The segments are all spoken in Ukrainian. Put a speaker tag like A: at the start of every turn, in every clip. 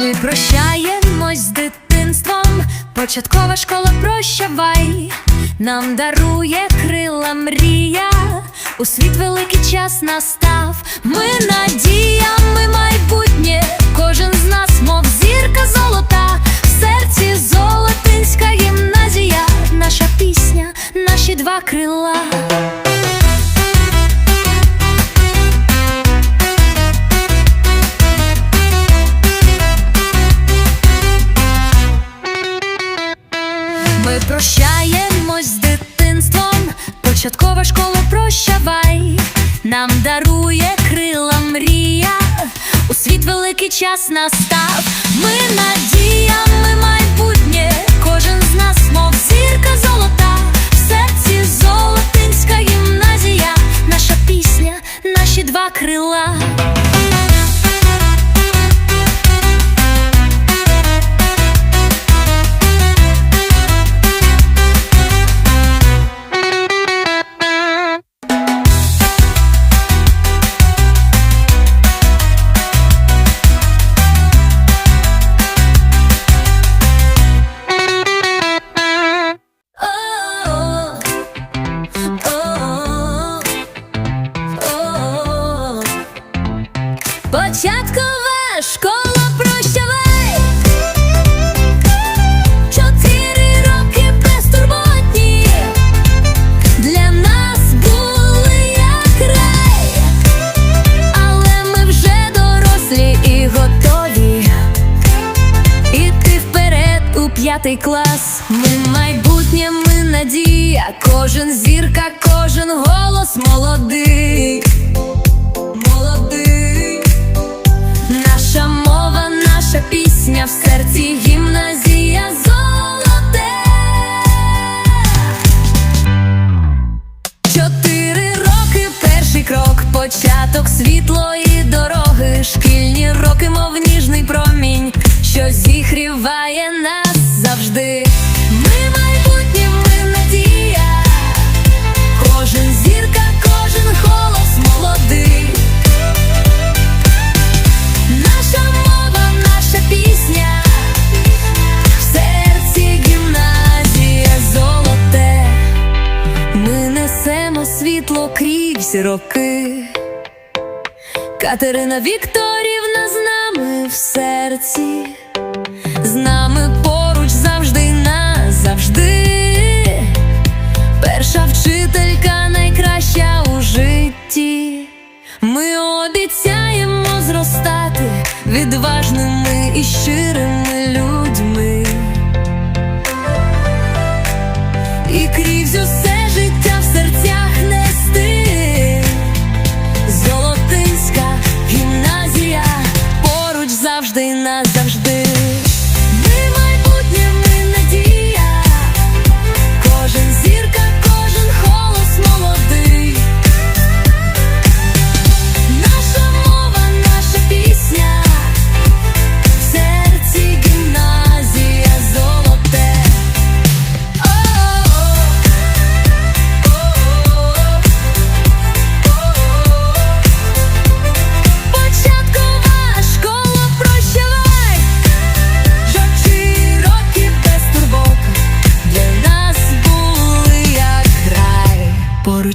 A: Ми прощаємось з дитинством, початкова школа прощавай, нам дарує крила мрія, у світ великий час настав. Ми надія, ми майбутнє, кожен з нас, мов зірка золота, в серці золотинська гімназія, наша пісня, наші два крила. Прощаємось з дитинством, початкова школа прощавай, нам дарує крила мрія, у світ великий час настав. Ми надія, ми майбутнє, кожен з нас, мов зірка золота, в серці золотинська гімназія, наша пісня, наші два крила. П'ятий клас. Ми майбутнє, ми надія. Кожен зірка, кожен голос молодий. Молодий. Наша мова, наша пісня в серці гімназія золоте. Чотири роки, перший крок, початок світлої дороги, шкільні роки, мов ніжний промінь, що зігріває нас завжди. Ми майбутнє, надія, кожен зірка, кожен голос молодий. Наша мова, наша пісня, в серці гімназія золоте. Ми несемо світло крізь роки. Катерина Вікторівна з нами в серці, з нами і щирими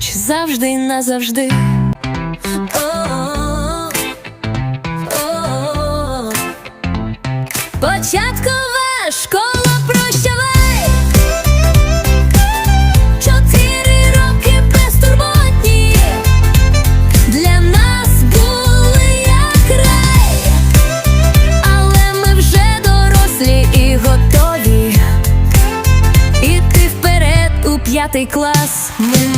A: поруч завжди й назавжди. Початкова школа прощавай. Чотири роки безтурботні для нас були як рай, але ми вже дорослі і готові іти вперед у п'ятий клас. Ми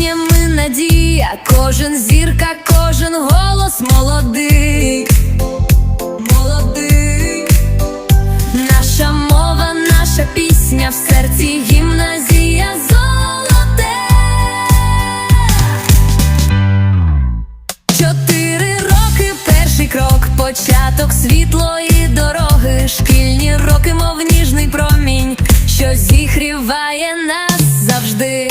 A: майбутнє, ми надія, кожен зірка, кожен голос молодий. Молодий. Наша мова, наша пісня в серці гімназія золоте. Чотири роки, перший крок, початок світлої дороги, шкільні роки, мов ніжний промінь, що зігріває нас завжди.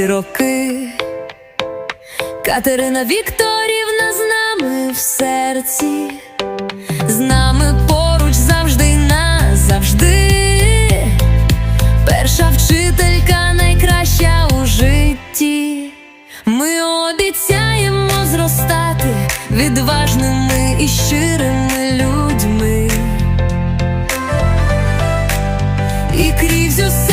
A: Крізь роки. Катерина Вікторівна з нами в серці, з нами поруч завжди назавжди. Перша вчителька найкраща у житті. Ми обіцяємо зростати відважними і щирими людьми. І крізь усе